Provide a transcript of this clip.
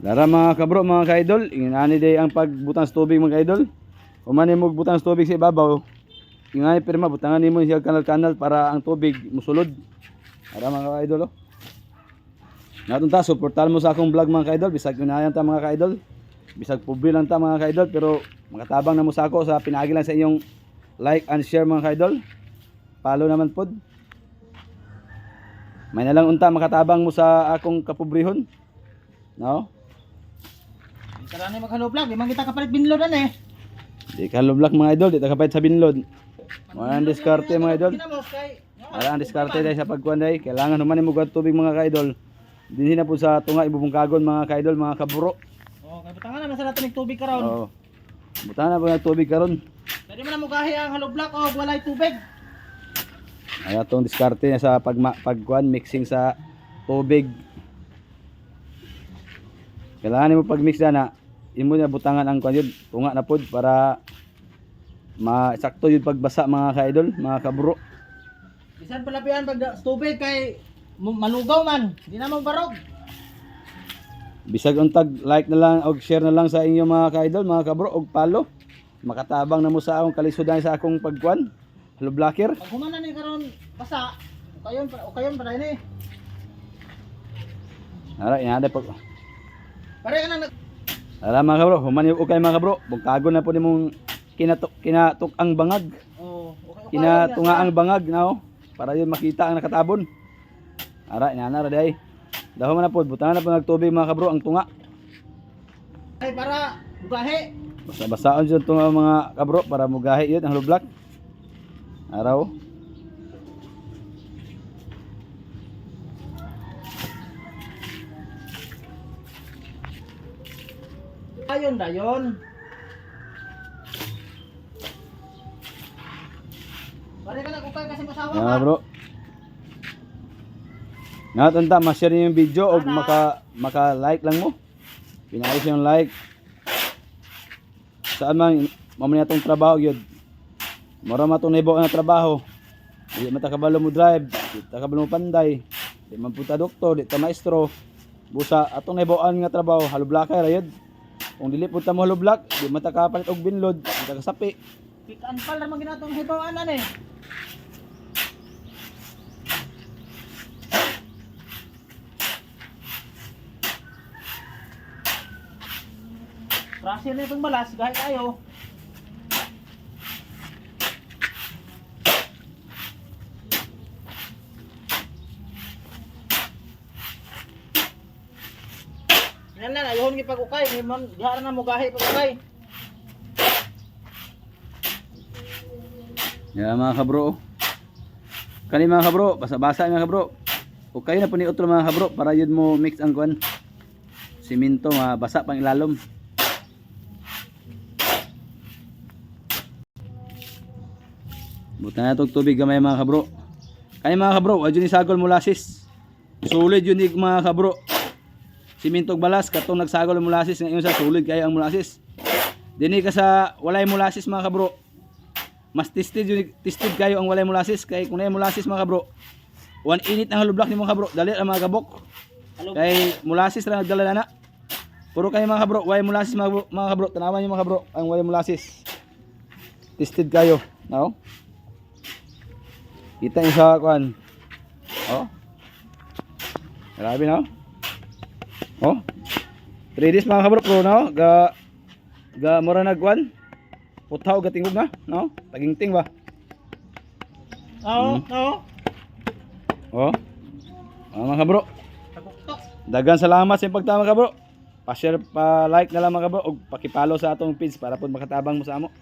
Lara mga kabro, mga ka-idol, ingani day ang pagbutang sa tubig mga ka-idol. Umani mo butang sa tubig sa ibabaw. Ingani pirma butangan nimo siya kanal-kanal para ang tubig musulod. Lara mga ka-idol oh. Natun ta suportahan mo sa akong vlog mga ka-idol, bisag unayan ta mga ka-idol. Bisag pobre lang ta mga ka-idol pero makatabang na mo sa ako sa pinagi lang sa inyong like and share mga ka-idol. Follow naman pod. May nalang unta makatabang mo sa akong kapobrehon. No? Tara na maghaloblag, di man kita kapalit binlodan eh. Di ka lublak mga idol, di ta kapait sa binlod. Wala ang diskarte mga idol. Wala ang diskarte dahil sa pagkuhan dahil. Kailangan naman mo tubig mga ka-idol. Dinhi na po sa tunga ibubungkagon mga ka-idol, mga kaburo. Oh, kay butangan naman sa natin tubig karon. Oo. Buta na po ng tubig karon. Pwede mo na mugahi ang haloblag o walay tubig. Ay atong diskarte na sa pagma pagkuhan mixing sa tubig. Kailangan mo pag-mix na na imo na butangan ang kuan yun, tunga na pod para ma-sakto yun pagbasa mga ka-idol, mga kaburo. Bisan palapian pag tubig kay malugaw man, di na barog. Bisag untag like na lang og share na lang sa inyo mga ka-idol, mga kabro og follow. Makatabang na mo sa akong kalisudan sa akong pagkuan. Hello blocker. Pag humana ni karon basa, kayon kayon pa ni. Ara inada po. Pare na Ara mga kabro, humani og kay mga kabro. Bungkagon na po nimong kinatok kinatok ang bangag. Oh, okay, okay. Kinatunga ang bangag no para yun makita ang nakatabon. Ara inana ra day. Daho man na po, butangan na po nagtubig mga kabro ang tunga. Ay para mugahi. Basa-basaon jud tunga mga kabro para mugahi yun ang lublak. Araw. Ayon dayon. Pare ka na kukay kasi masawa ka. bro. Nga tanda, ma-share niyo yung video o maka maka like lang mo. Pinaayos yung like. Saan man mamaya tong trabaho gyud. Mura ma tong naibo nga trabaho. Di man ta kabalo mo drive, di ta kabalo mo panday. Di man punta doktor, di ta maestro. Busa atong naiboan nga trabaho, halublakay ra yun. Kung dili punta mo halublak, di man ta kapalit og binlod, di ta kasapi. Pick and pal naman ginatong hibawan na eh. Prasir na itong balas, kahit tayo. Yan na, ayun yung pag-ukay. Diyan na mugahi pag-ukay. Yan mga kabro. Kani mga kabro, basa-basa mga kabro. O kayo na po ni otro mga kabro para yun mo mix ang kuan. Simento mga basa pang ilalom. Buta na itong tubig gamay mga kabro. Kani mga kabro, adyo ni sagol molasses. Sulit yun ni mga kabro. Simento ug balas katong nagsagol ang molasses ngayon sa sulit kaya ang molasses. Dini ka sa walay molasses mga kabro. Mas tested yun, tested kayo ang walay molasses kay kung na molasses mga kabro one init ang halublock ni mga kabro dali ang mga gabok Hello. kay molasses lang nagdala na na. Puro kayo mga kabro walay molasses mga, kabro, mga kabro tanawan niyo mga kabro ang walay molasses. Tested kayo no kita niyo sa kuan oh. Grabe no oh 3 days mga kabro pro no ga ga mura nagkuan putaw gatingog na no tagingting ba Oo, Hmm. oo. Oh. Ah, mga kabro, dagan salamat sa pagtama kabro. Pa-share, pa-like na lang mga kabro ug paki-follow sa atong page para pud makatabang mo sa amo.